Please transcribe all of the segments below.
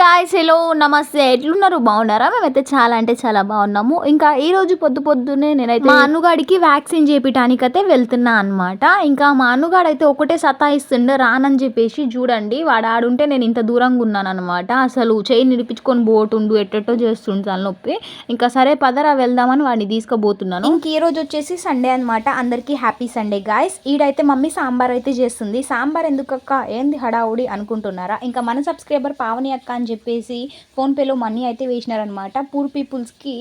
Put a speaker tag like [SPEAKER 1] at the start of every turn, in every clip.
[SPEAKER 1] Guys hello నమస్తే. ఎట్లున్నారు? బాగున్నారా? మేమైతే చాలా అంటే చాలా బాగున్నాము. ఇంకా ఈ రోజు పొద్దు పొద్దునే నేనైతే మా అన్నుగాడికి వ్యాక్సిన్ చేపించడానికి అయితే వెళ్తున్నా అనమాట ఇంకా మా అన్నుగాడు అయితే ఒకటే సతాయిస్తుండే రానని చెప్పేసి చూడండి. వాడు ఆడుంటే నేను ఇంత దూరంగా ఉన్నాను అనమాట అసలు చేయి నిడిపించుకొని పోతుండు ఎట్టెట్టో చేస్తుండు తలనొప్పి. ఇంకా సరే పదరా వెళ్దామని వాడిని తీసుకుపోతున్నాను. ఇంక ఈ రోజు వచ్చేసి సండే అనమాట అందరికీ హ్యాపీ సండే గాయస్ ఈడైతే మమ్మీ సాంబార్ అయితే చేస్తుంది. సాంబార్ ఎందుకక్క? ఏంది హడావుడి అనుకుంటున్నారా? ఇంకా మన సబ్స్క్రైబర్ పావని అక్క అని చెప్పేసి ఫోన్పేలో మనీ అయితే వేసినారనమాట పూర్ పీపుల్స్కి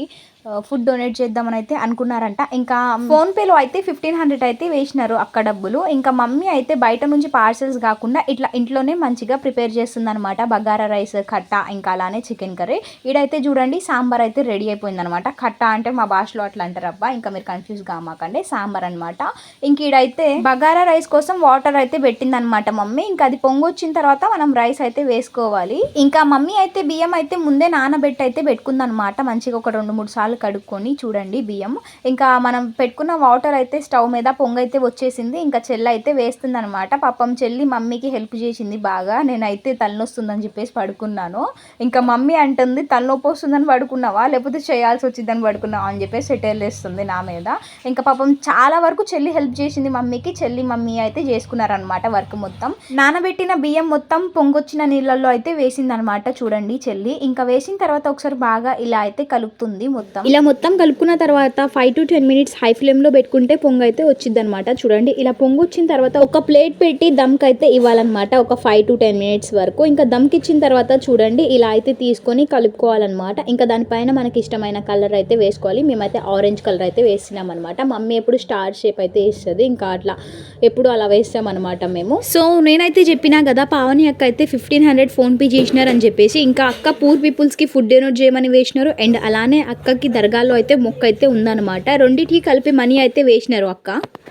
[SPEAKER 1] ఫుడ్ డొనేట్ చేద్దామని అయితే అనుకున్నారంట. ఇంకా ఫోన్పేలో అయితే ఫిఫ్టీన్ హండ్రెడ్ అయితే వేసినారు అక్క డబ్బులు. ఇంకా మమ్మీ అయితే బయట నుంచి పార్సెల్స్ కాకుండా ఇట్లా ఇంట్లోనే మంచిగా ప్రిపేర్ చేస్తుందనమాట బగారా రైస్ కట్ట ఇంకా అలానే చికెన్ కర్రీ ఈడైతే చూడండి సాంబార్ అయితే రెడీ అయిపోయింది అనమాట కట్ట అంటే మా భాషలో అట్లా అంటారు అబ్బా ఇంకా మీరు కన్ఫ్యూజ్ కామాకండి సాంబార్ అనమాట ఇంక ఈడైతే బగారా రైస్ కోసం వాటర్ అయితే పెట్టింది అనమాట మమ్మీ. ఇంకా అది పొంగొచ్చిన తర్వాత మనం రైస్ అయితే వేసుకోవాలి. ఇంకా మమ్మీ అయితే బియ్యం అయితే ముందే నానబెట్టి అయితే పెట్టుకుందనమాట మంచిగా ఒక రెండు మూడు సార్లు కడుక్కొని చూడండి బియ్యం. ఇంకా మనం పెట్టుకున్న వాటర్ అయితే స్టవ్ మీద పొంగ అయితే వచ్చేసింది. ఇంకా చెల్లి అయితే వేస్తుంది అనమాట పాపం చెల్లి మమ్మీకి హెల్ప్ చేసింది బాగా. నేనైతే తలనొస్తుందని చెప్పేసి పడుకున్నాను. ఇంకా మమ్మీ అంటుంది తలనొప్పి వస్తుందని పడుకున్నావా? లేకపోతే చేయాల్సి వచ్చిందని పడుకున్నావా? అని చెప్పేసి సెటిల్ వేస్తుంది నా మీద. ఇంకా పాపం చాలా వరకు చెల్లి హెల్ప్ చేసింది మమ్మీకి. చెల్లి మమ్మీ అయితే చేసుకున్నారనమాట వర్క్ మొత్తం. నానబెట్టిన బియ్యం మొత్తం పొంగొచ్చిన నీళ్ళల్లో అయితే వేసింది అనమాట చూడండి చెల్లి. ఇంకా వేసిన తర్వాత ఒకసారి బాగా ఇలా అయితే కలుపుతుంది మొత్తం. ఇలా మొత్తం కలుపుకున్న తర్వాత five to ten minutes high ఫ్లేమ్లో పెట్టుకుంటే పొంగు అయితే వచ్చింది అనమాట చూడండి ఇలా పొంగు వచ్చిన తర్వాత ఒక ప్లేట్ పెట్టి దమ్కి అయితే ఇవ్వాలన్నమాట. ఒక ఫైవ్ టు టెన్ మినిట్స్ వరకు. ఇంకా దమ్కి ఇచ్చిన తర్వాత చూడండి ఇలా అయితే తీసుకొని కలుపుకోవాలన్నమాట. ఇంకా దానిపైన మనకి ఇష్టమైన కలర్ అయితే వేసుకోవాలి. మేమైతే ఆరెంజ్ కలర్ అయితే వేసినాం అనమాట మమ్మీ ఎప్పుడు స్టార్ షేప్ అయితే వేస్తుంది. ఇంకా అట్లా ఎప్పుడు అలా వేస్తాం అనమాట మేము. సో నేనైతే చెప్పినా కదా పావని అక్క అయితే ఫిఫ్టీన్ హండ్రెడ్ ఫోన్పే చేసినారని చెప్పేసి ఇంకా అక్క పూర్ పీపుల్స్కి ఫుడ్ డొనేట్ చేయమని వేసినారు. అండ్ అలానే అక్కకి దర్గాలో అయితే మొక్క అయితే ఉందన్నమాట. రెండింటికి కలిపి మనీ అయితే వేసినారు అక్క.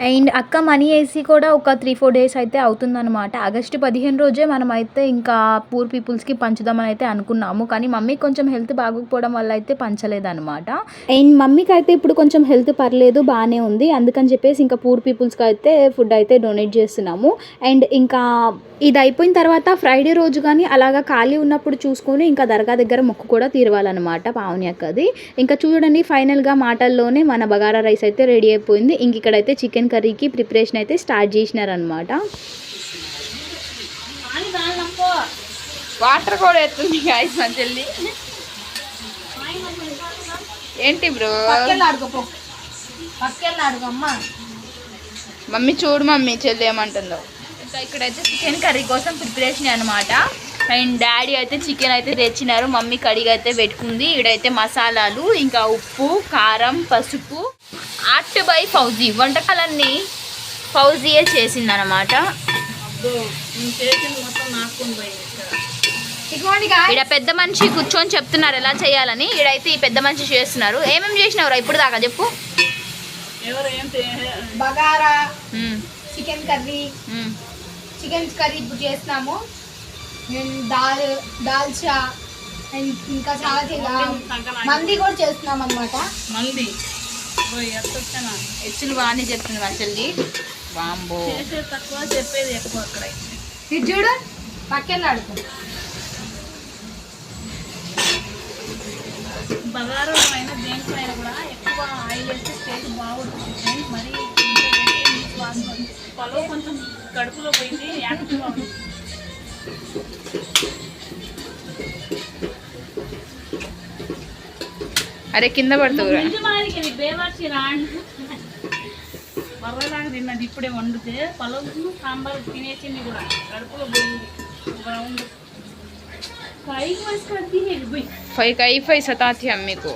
[SPEAKER 1] అండ్ అక్క మనీ వేసి కూడా ఒక త్రీ ఫోర్ డేస్ అయితే అవుతుందన్నమాట. ఆగస్టు పదిహేను రోజే మనం అయితే ఇంకా పూర్ పీపుల్స్కి పంచుదామని అయితే అనుకున్నాము. కానీ మమ్మీ కొంచెం హెల్త్ బాగోకపోవడం వల్ల అయితే పంచలేదన్నమాట. అండ్ మమ్మీకి అయితే ఇప్పుడు కొంచెం హెల్త్ పర్లేదు బాగానే ఉంది. అందుకని చెప్పేసి ఇంకా పూర్ పీపుల్స్కి అయితే ఫుడ్ అయితే డొనేట్ చేస్తున్నాము. అండ్ ఇంకా ఇది అయిపోయిన తర్వాత ఫ్రైడే రోజు కానీ అలాగా ఖాళీ ఉన్నప్పుడు చూసుకొని ఇంకా దర్గా దగ్గర మొక్కు కూడా తీరవాలన్నమాట పావని అక్కది. ఇంకా చూడండి ఫైనల్గా మాటల్లోనే మన బగారా రైస్ అయితే రెడీ అయిపోయింది. ఇంక ఇక్కడైతే చికెన్ కర్రీకి ప్రిపరేషన్ అయితే స్టార్ట్ చేసినారనమాట
[SPEAKER 2] వాటర్ కూడా ఎత్తుంది గాయస్ మా చెల్లి ఏంటి బ్రో? మమ్మీ చూడు మమ్మీ చెల్లి ఏమంటుందో. ఇంకా ఇక్కడైతే చికెన్ కర్రీ కోసం ప్రిపరేషన్ అనమాట అండ్ డాడీ అయితే చికెన్ అయితే తెచ్చినారు మమ్మీ కడిగి అయితే పెట్టుకుంది. ఇక్కడైతే మసాలాలు ఇంకా ఉప్పు కారం పసుపు ఆర్ట్ బై ఫౌజీ. వంటకాలన్నీ ఫౌజీయే చేసిందనమాట ఇక్కడ. పెద్ద మనిషి కూర్చొని చెప్తున్నారు ఎలా చేయాలని. ఈడైతే ఈ పెద్ద మనిషి చేస్తున్నారు. ఏమేమి చేసినావురా ఇప్పుడు దాకా చెప్పు.
[SPEAKER 1] Bagara chicken curry. Chicken curry ఇప్పుడు చేస్తున్నాము. అండ్ దాల్ దాల్చా అండ్ ఇంకా చాలా మంది కూడా చేస్తున్నాం అనమాట
[SPEAKER 3] మంది.
[SPEAKER 2] హెచ్చులు బాగానే చెప్తుంది మా చెల్లి బాంబో
[SPEAKER 3] చేసేది తక్కువ చెప్పేది ఎక్కువ అక్కడ.
[SPEAKER 1] ఇది చూడు పక్కన ఆడుకో.
[SPEAKER 3] బగారు అయినా దేంట్లో అయినా కూడా ఎక్కువ ఆయిల్ వేస్తే టేస్ట్ బాగుంటుంది. మరి. పొలం కొంచెం కడుపులో పోయింది యాక్టివ్గా ఉంది
[SPEAKER 2] అరే కింద పడుతుంది
[SPEAKER 3] మర్రలాగా తిన్నది ఇప్పుడే వండితే పొలం సాంబార్ తినేసింది కూడా. కడుపులో పోయింది. రౌండ్.
[SPEAKER 2] ఫైవ్ కై ఫైవ్ సతాతి అమ్మీకు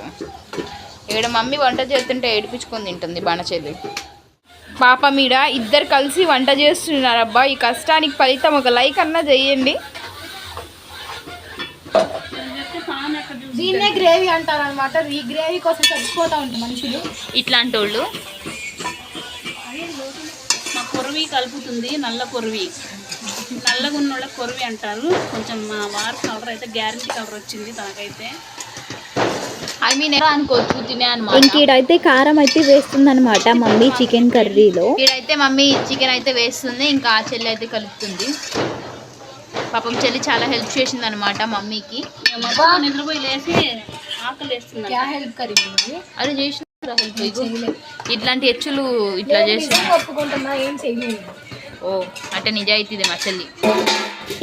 [SPEAKER 2] ఇక్కడ మమ్మీ వంట చేస్తుంటే ఏడిపించుకొని తింటుంది బాణ చెల్లి పాప మీడ ఇద్దరు కలిసి వంట చేస్తున్నారు అబ్బా ఈ కష్టానికి ఫలితం ఒక లైక్ అన్నా
[SPEAKER 3] చూసి
[SPEAKER 1] దీన్నే గ్రేవీ అంటారు అనమాట ఈ గ్రేవీ కోసం చచ్చిపోతా ఉంటారు మనుషులు.
[SPEAKER 2] ఇట్లాంటి వాళ్ళు
[SPEAKER 3] మా కొరవి కలుపుతుంది నల్ల కొరవి. నల్లగా ఉన్న వాళ్ళకి కొరవి అంటారు. కొంచెం మా వారి కలర్ అయితే గ్యారంటీ కలర్ వచ్చింది తనకైతే
[SPEAKER 2] ఐ మీన్ అనుకోవచ్చు తినే అనమాట
[SPEAKER 1] ఇంకీడైతే కారం అయితే వేస్తుంది అనమాట మమ్మీ చికెన్ కర్రీలో.
[SPEAKER 2] ఇక్కడైతే మమ్మీ చికెన్ అయితే వేస్తుంది ఇంకా ఆ చెల్లి అయితే కలుపుతుంది. పాపం చెల్లి చాలా హెల్ప్ చేసింది అనమాట మమ్మీకి
[SPEAKER 3] నిద్రపోయి లేసి
[SPEAKER 1] హెల్ప్
[SPEAKER 2] చేసిన ఇట్లాంటి హెచ్చులు ఇట్లా చేసి ఓ అంటే నిజాయితీది మా చెల్లి.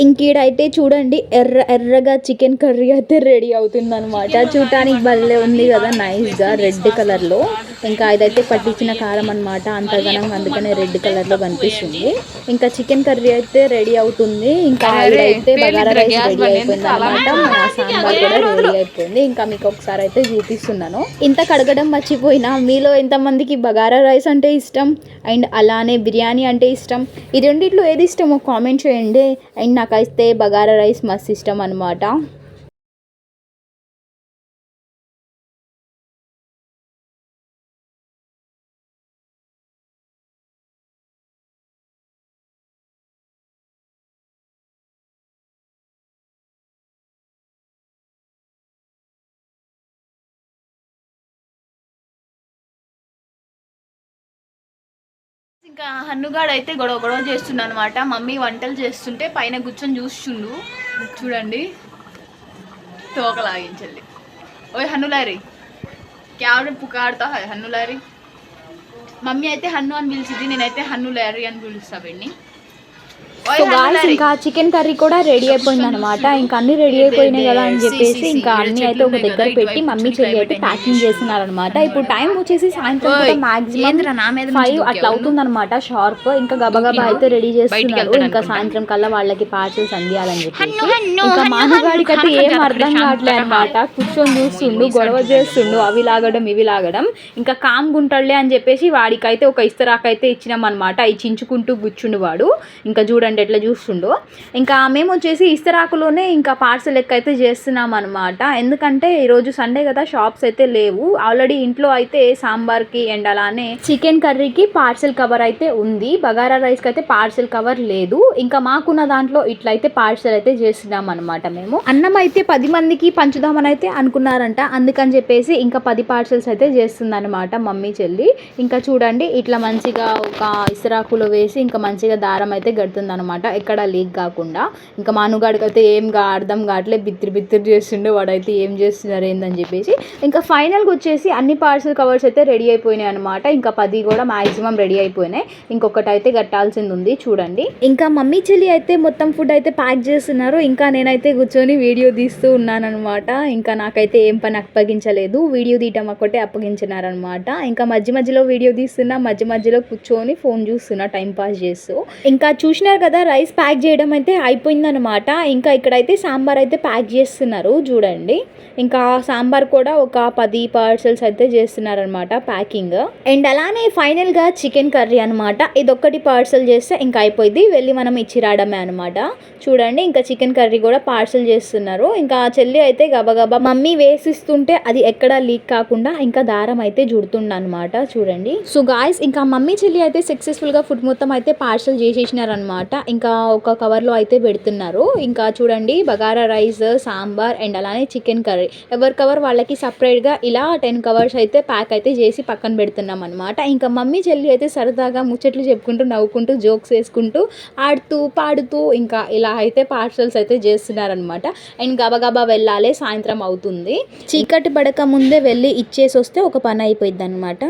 [SPEAKER 1] ఇంకీడైతే చూడండి ఎర్ర ఎర్రగా చికెన్ కర్రీ అయితే రెడీ అవుతుంది అనమాట చూడటానికి భలే ఉంది కదా నైస్గా రెడ్ కలర్లో. ఇంకా ఇదైతే పట్టించిన కారం అనమాట అంతగానం అందుకనే రెడ్ కలర్లో కనిపిస్తుంది. ఇంకా చికెన్ కర్రీ అయితే రెడీ అవుతుంది. ఇంకా ఇదైతే బగారా రైస్ రెడీ అయిపోయింది అనమాట మన సాంబార్ కూడా రెడీ అయిపోయింది. ఇంకా మీకు ఒకసారి అయితే చూపిస్తున్నాను. ఇంత కడగడం మర్చిపోయినా మీలో ఎంతమందికి బగారా రైస్ అంటే ఇష్టం? అండ్ అలానే బిర్యానీ అంటే ఇష్టం? ఈ రెండిట్లో ఏది ఇష్టమో కామెంట్ చేయండి. అండ్ నాకైతే బగారా రైస్ మస్తు ఇష్టం అనమాట
[SPEAKER 2] ఇంకా హన్నుగాడు అయితే గొడవ గొడవ చేస్తుండ అనమాట మమ్మీ వంటలు చేస్తుంటే పైన కూర్చొని చూస్తుండు. చూడండి. తోకలాగించల్లి ఓయ్ హన్నులారి క్యావిడ పుకాడుతా హన్నులారి మమ్మీ అయితే హన్ను అని పిలిచింది నేనైతే హన్నులారి అని పిలుస్తా వీడిని.
[SPEAKER 1] So guys. ఇంకా చికెన్ కర్రీ కూడా రెడీ అయిపోయింది అనమాట ఇంకా అన్ని రెడీ అయిపోయినాయి కదా అని చెప్పేసి ఇంకా అన్ని అయితే ఒక దగ్గర పెట్టి మమ్మీ చెల్లి అయితే ప్యాకింగ్ చేస్తున్నారు అనమాట ఇప్పుడు టైం వచ్చేసి సాయంత్రం మాక్సిమం ఫైవ్ అట్లా? అవుతుంది అనమాట షార్ప్ ఇంకా గబగబా అయితే రెడీ చేస్తున్నారు. ఇంకా. సాయంత్రం కల్లా వాళ్ళకి పార్సల్స్ అందియాలని చెప్పేసి ఇంకా
[SPEAKER 2] హన్ను,
[SPEAKER 1] మానుగాడికి అయితే ఏం అర్థం కావట్లే అనమాట కూర్చొని చూస్తుండు గొడవ చేస్తుండు అవి లాగడం ఇవి లాగడం. ఇంకా కామ్ గుంటలే అని చెప్పేసి వాడికైతే ఒక ఇస్తరాకైతే ఇచ్చినాం అనమాట అవి చించుకుంటూ కూర్చుండు వాడు. ఇంకా చూడండి ఎట్లా చూస్తుండో. ఇంకా మేము వచ్చేసి ఇస్తరాకులోనే ఇంకా పార్సల్ లెక్క అయితే చేస్తున్నాం అనమాట ఎందుకంటే ఈరోజు సండే కదా షాప్స్ అయితే లేవు. ఆల్రెడీ ఇంట్లో అయితే సాంబార్కి అండ్ అలానే చికెన్ కర్రీకి పార్సల్ కవర్ అయితే ఉంది. బగారా రైస్కి అయితే పార్సల్ కవర్ లేదు. ఇంకా మాకున్న దాంట్లో ఇట్లయితే పార్సల్ అయితే చేస్తున్నాం అనమాట మేము. అన్నం అయితే పది మందికి పంచుదామని అయితే అనుకున్నారంట. అందుకని చెప్పేసి ఇంకా పది పార్సల్స్ అయితే చేస్తుందన్నమాట మమ్మీ చెల్లి. ఇంకా చూడండి ఇట్లా మంచిగా ఒక ఇసరాకులో వేసి ఇంకా మంచిగా దారం అయితే గడుతుంది అనమాట. ఎక్కడ లీక్ కాకుండా. ఇంకా మానుగాడికి అయితే ఏం కా అర్థం కావట్లేదు బిత్తిరి బిత్తిరి చేస్తుండే వాడైతే ఏం చేస్తున్నారు ఏందని చెప్పేసి. ఇంకా ఫైనల్గా వచ్చేసి అన్ని పార్సల్ కవర్స్ అయితే రెడీ అయిపోయినాయి అనమాట. ఇంకా పది కూడా మాక్సిమం రెడీ అయిపోయినాయి. ఇంకొకటి అయితే కట్టాల్సింది ఉంది. చూడండి. ఇంకా మమ్మీ చెల్లి అయితే మొత్తం ఫుడ్ అయితే ప్యాక్ చేస్తున్నారు. ఇంకా నేనైతే కూర్చొని వీడియో తీస్తూ ఉన్నాను అనమాట ఇంకా నాకైతే ఏం పని అప్పగించలేదు. వీడియో తీయటం ఒక్కటే అప్పగించినారనమాట. ఇంకా మధ్య మధ్యలో వీడియో తీస్తున్నా మధ్య మధ్యలో కూర్చొని ఫోన్ చూస్తున్నా టైం పాస్ చేస్తూ. ఇంకా చూసినారు కదా రైస్ ప్యాక్ చేయడం అయితే అయిపోయిందనమాట ఇంకా ఇక్కడైతే సాంబార్ అయితే ప్యాక్ చేస్తున్నారు చూడండి. ఇంకా సాంబార్ కూడా ఒక పది పార్సల్స్ అయితే చేస్తున్నారనమాట ప్యాకింగ్. అండ్ అలానే ఫైనల్గా చికెన్ కర్రీ అనమాట ఇదొక్కటి పార్సల్ చేస్తే ఇంకా అయిపోయింది. వెళ్ళి మనం ఇచ్చి రావడమే అనమాట చూడండి ఇంకా చికెన్ కర్రీ కూడా పార్సల్ చేస్తున్నారు. ఇంకా చెల్లి అయితే గబగబా మమ్మీ వేసిస్తుంటే అది ఎక్కడ లీక్ కాకుండా ఇంకా దారం అయితే జుడుతుండ అనమాట చూడండి. సో గాయస్ ఇంకా మమ్మీ చెల్లి అయితే సక్సెస్ఫుల్గా ఫుడ్ మొత్తం అయితే పార్సల్ చేసేసినారనమాట ఇంకా ఒక కవర్లో అయితే పెడుతున్నారు. ఇంకా చూడండి బగారా రైస్ సాంబార్ అండ్ అలానే చికెన్ కర్రీ. ఎవరి కవర్ వాళ్ళకి సపరేట్గా ఇలా టెన్ కవర్స్ అయితే ప్యాక్ అయితే చేసి పక్కన పెడుతున్నాం అనమాట ఇంకా మమ్మీ చెల్లి అయితే సరదాగా ముచ్చట్లు చెప్పుకుంటూ నవ్వుకుంటూ జోక్స్ వేసుకుంటూ ఆడుతూ పాడుతూ ఇంకా ఇలా అయితే పార్సల్స్ అయితే చేస్తున్నారనమాట అండ్ గబగబా వెళ్ళాలి సాయంత్రం అవుతుంది. చీకటి పడక ముందే వెళ్ళి ఇచ్చేసి వస్తే ఒక పని అయిపోయింది అనమాట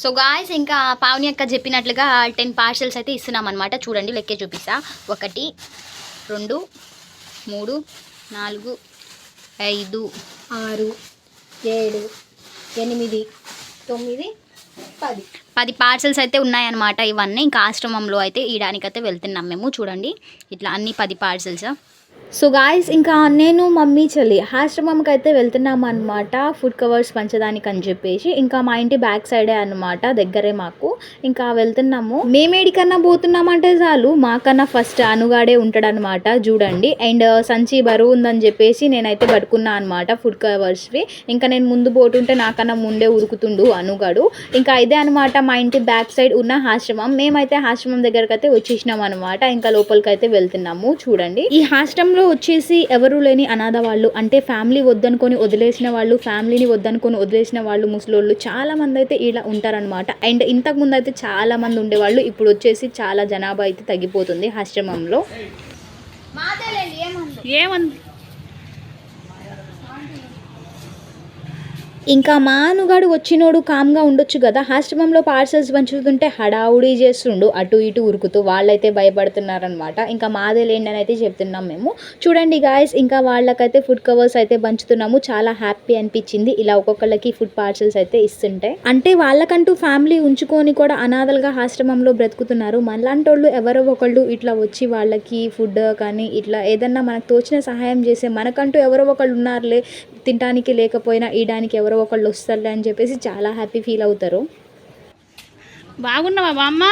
[SPEAKER 4] సో గాయస్ ఇంకా పావని అక్క చెప్పినట్లుగా టెన్ పార్సల్స్ అయితే ఇస్తున్నాం అనమాట చూడండి లెక్కే చూపిస్తా. ఒకటి రెండు మూడు నాలుగు ఐదు
[SPEAKER 1] ఆరు ఏడు ఎనిమిది తొమ్మిది పది.
[SPEAKER 4] పది పార్సల్స్ అయితే ఉన్నాయన్నమాట ఇవన్నీ. ఇంకా ఆశ్రమంలో అయితే ఇయడానికైతే వెళ్తున్నాం మేము. చూడండి ఇట్లా అన్ని పది పార్సల్స్
[SPEAKER 1] సో గాయస్ ఇంకా నేను మమ్మీ చెల్లి. ఆశ్రమంకి అయితే వెళ్తున్నాం అనమాట ఫుడ్ కవర్స్ పంచడానికి అని చెప్పేసి. ఇంకా మా ఇంటి బ్యాక్ సైడే అనమాట దగ్గరే మాకు. ఇంకా వెళ్తున్నాము. మేమేడికన్నా పోతున్నామంటే చాలు. మాకన్నా ఫస్ట్ అనుగాడే ఉంటాడనమాట చూడండి. అండ్ uh, సంచి బరువు ఉందని చెప్పేసి నేనైతే పట్టుకున్నా అనమాట ఫుడ్ కవర్స్వి ఇంకా నేను ముందు పోతుంటే నాకన్నా ముందే ఉరుకుతుండు అనుగాడు. ఇంకా ఇదే అనమాట మా ఇంటి బ్యాక్ సైడ్ ఉన్న ఆశ్రమం మేమైతే ఆశ్రమం దగ్గరకైతే అయితే వచ్చేసినాం అనమాట ఇంకా లోపలికి అయితే వెళ్తున్నాము చూడండి. ఈ ఆశ్రమంలో వచ్చేసి ఎవరు లేని అనాథ వాళ్ళు అంటే ఫ్యామిలీ వద్దనుకొని వదిలేసిన వాళ్ళు ఫ్యామిలీని వద్దనుకొని వదిలేసిన వాళ్ళు ముసలోళ్ళు చాలా మంది అయితే ఇలా ఉంటారనమాట అండ్ ఇంతకు ముందు అయితే చాలా మంది ఉండేవాళ్ళు ఇప్పుడు వచ్చేసి చాలా జనాభా అయితే తగ్గిపోతుంది ఆశ్రమంలో.
[SPEAKER 3] ఏమంది?
[SPEAKER 1] ఇంకా మానుగాడు వచ్చినోడు కామ్గా ఉండొచ్చు కదా. ఆశ్రమంలో పార్సల్స్ పంచుతుంటే హడావుడి చేస్తుండు. అటు ఇటు ఉరుకుతూ వాళ్ళైతే భయపడుతున్నారనమాట ఇంకా మాదే లేండి అని అయితే చెప్తున్నాం మేము. చూడండి గాయస్ ఇంకా వాళ్ళకైతే ఫుడ్ కవర్స్ అయితే పంచుతున్నాము. చాలా హ్యాపీ అనిపించింది. ఇలా ఒక్కొక్కళ్ళకి ఫుడ్ పార్సల్స్ అయితే ఇస్తుంటే. అంటే వాళ్ళకంటూ ఫ్యామిలీ ఉంచుకొని కూడా అనాథలుగా ఆశ్రమంలో బ్రతుకుతున్నారు. మనలాంటి వాళ్ళు ఎవరో ఒకళ్ళు ఇట్లా వచ్చి వాళ్ళకి ఫుడ్ కానీ ఇట్లా ఏదన్నా మనకు తోచిన సహాయం చేసే మనకంటూ ఎవరో ఒకళ్ళు ఉన్నారులే. తినడానికి లేకపోయినా ఇయడానికి ఎవరో ఒకళ్ళు వస్తారులే అని చెప్పేసి చాలా హ్యాపీ ఫీల్ అవుతారు.
[SPEAKER 3] బాగున్నావా బామ్మ?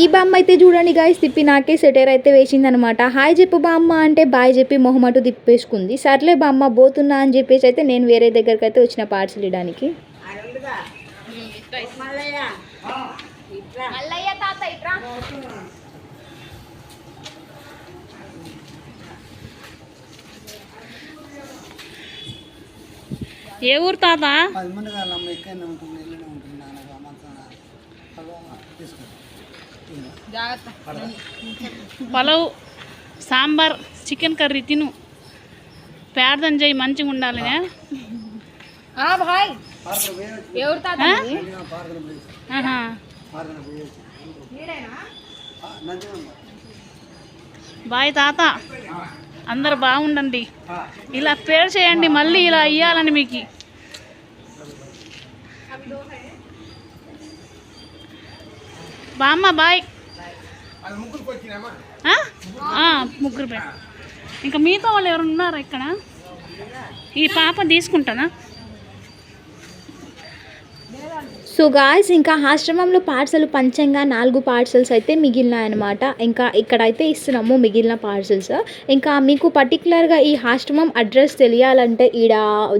[SPEAKER 1] ఈ బామ్మ అయితే చూడండి గాయస్ తిప్పి నాకే సెటైర్ అయితే వేసిందనమాట. హాయ్ చెప్పు బామ్మ అంటే బాయ్ చెప్పి మొహమటు తిప్పేసుకుంది. సర్లే బామ్మ పోతున్నా అని చెప్పేసి అయితే నేను వేరే దగ్గరికి అయితే వచ్చిన పార్సల్ ఇవ్వడానికి.
[SPEAKER 3] ఏ ఊరు తాత? పలావ్ సాంబార్ చికెన్ కర్రీ తిను. ప్రార్థన చేయి మంచిగా
[SPEAKER 2] ఎవరు తాత
[SPEAKER 5] నందిగమ్మ
[SPEAKER 3] బాయ్ తాత. అందరు బాగుండండి. ఇలా పేరు చేయండి మళ్ళీ ఇలా ఇయ్యాలని మీకు. బామ్మ బాయ్. ముగ్గురు ఇంకా మీతో వాళ్ళు ఎవరు ఉన్నారా ఇక్కడ? ఈ పాప తీసుకుంటానా?
[SPEAKER 1] సో గాయస్ ఇంకా ఆశ్రమంలో పార్సల్ పంచంగా నాలుగు పార్సల్స్ అయితే మిగిలినాయన్నమాట. ఇంకా ఇక్కడైతే ఇస్తున్నాము మిగిలిన పార్సల్స్ ఇంకా మీకు పర్టికులర్గా ఈ ఆశ్రమం అడ్రస్ తెలియాలంటే ఈడ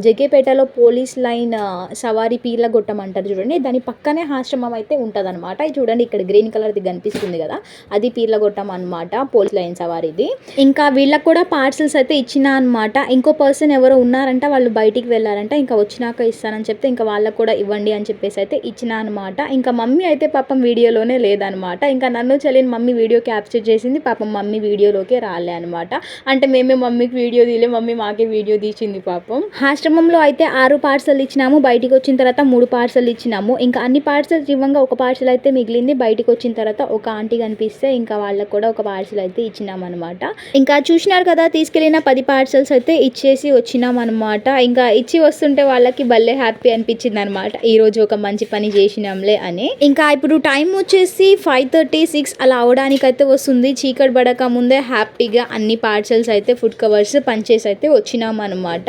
[SPEAKER 1] జగ్గేపేటలో పోలీస్ లైన్ సవారీ పీర్ల గొట్టం అంటారు చూడండి. దాని పక్కనే ఆశ్రమం అయితే ఉంటుంది అనమాట చూడండి ఇక్కడ గ్రీన్ కలర్ది కనిపిస్తుంది కదా. అది పీర్ల గొట్టం అనమాట పోలీస్ లైన్ సవారీది. ఇంకా వీళ్ళకి కూడా పార్సల్స్ అయితే ఇచ్చిన అనమాట ఇంకో పర్సన్ ఎవరో ఉన్నారంట వాళ్ళు బయటికి వెళ్ళారంట ఇంకా వచ్చినాక ఇస్తానని చెప్తే ఇంకా వాళ్ళకు కూడా ఇవ్వండి అని చెప్పేసి అయితే ఇచ్చిన అనమాట ఇంకా మమ్మీ అయితే పాపం వీడియోలోనే లేదనమాట. ఇంకా నన్ను చెల్లిని మమ్మీ వీడియో క్యాప్చర్ చేసింది. పాపం మమ్మీ వీడియోలోకే రాలే అనమాట అంటే మేమే మమ్మీకి వీడియో తీలే మమ్మీ మాకే వీడియో తీసింది పాపం. ఆశ్రమంలో అయితే ఆరు పార్సల్ ఇచ్చినాము బయటికి వచ్చిన తర్వాత మూడు పార్సల్ ఇచ్చినాము. ఇంకా అన్ని పార్సల్స్ ఇవ్వంగా ఒక పార్సల్ అయితే మిగిలింది బయటికి వచ్చిన తర్వాత ఒక ఆంటీ కనిపిస్తే ఇంకా వాళ్ళకి కూడా ఒక పార్సల్ అయితే ఇచ్చినాం అనమాట ఇంకా చూసినారు కదా తీసుకెళ్ళిన పది పార్సల్స్ అయితే ఇచ్చేసి వచ్చినాం అనమాట ఇంకా ఇచ్చి వస్తుంటే వాళ్ళకి భలే హ్యాపీ అనిపించింది అనమాట ఈరోజు ఒక మంచి పని చేసినాంలే అని. ఇంకా ఇప్పుడు టైం వచ్చేసి ఫైవ్ థర్టీ సిక్స్ అలా అవడానికైతే వస్తుంది. చీకటి పడక ముందే హ్యాపీగా అన్ని పార్సల్స్ అయితే ఫుడ్ కవర్స్ పంచేసి అయితే వచ్చినాం అనమాట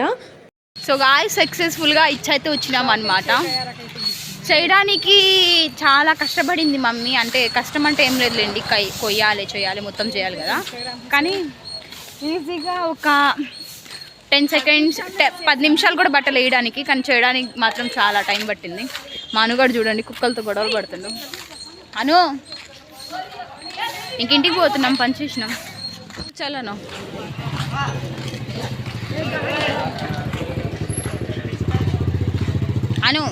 [SPEAKER 2] సో గాయ సక్సెస్ఫుల్గా ఇచ్చైతే వచ్చినాం అనమాట చేయడానికి చాలా కష్టపడింది మమ్మీ. అంటే కష్టం అంటే ఏం లేదులేండి. కొయ్యాలి చేయాలి మొత్తం చేయాలి కదా. కానీ ఈజీగా ఒక టెన్ సెకండ్స్ పది నిమిషాలు కూడా బట్టలు వేయడానికి కానీ చేయడానికి మాత్రం చాలా టైం పట్టింది. మా అనుగాడు చూడండి కుక్కలతో గొడవలు పడుతుండు. అను ఇంక ఇంటికి పోతున్నాం పని చేసినాం. చలను అను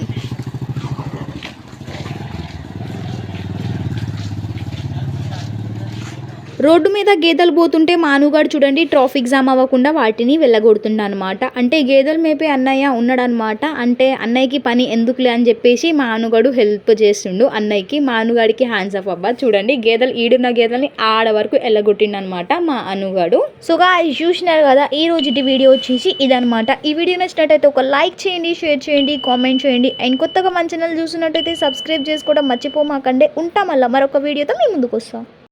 [SPEAKER 1] రోడ్డు మీద గేదెలు పోతుంటే మానుగాడు చూడండి ట్రాఫిక్ జామ్ అవ్వకుండా వాటిని వెళ్ళగొడుతుండ అనమాట అంటే గేదెలు మేపే అన్నయ్య ఉన్నాడనమాట అంటే అన్నయ్యకి పని ఎందుకులే అని చెప్పేసి మానుగాడు హెల్ప్ చేస్తుండు. అన్నయ్యకి మానుగాడికి హ్యాండ్స్ ఆఫ్ అబ్బా చూడండి గేదెలు ఈడున్న గేదెల్ని ఆడ వరకు వెళ్ళగొట్టిండు అనమాట మా అనుగాడు. సోగా చూసినారు కదా ఈ రోజు వీడియో వచ్చేసి ఇదనమాట ఈ వీడియో నచ్చినట్టయితే ఒక లైక్ చేయండి షేర్ చేయండి కామెంట్ చేయండి. అండ్ కొత్తగా మన ఛానల్ చూసినట్టయితే సబ్స్క్రైబ్ చేసుకోవడం మర్చిపోమాకండి. ఉంటాం మళ్ళీ మరొక వీడియోతో మీ ముందుకు వస్తాం.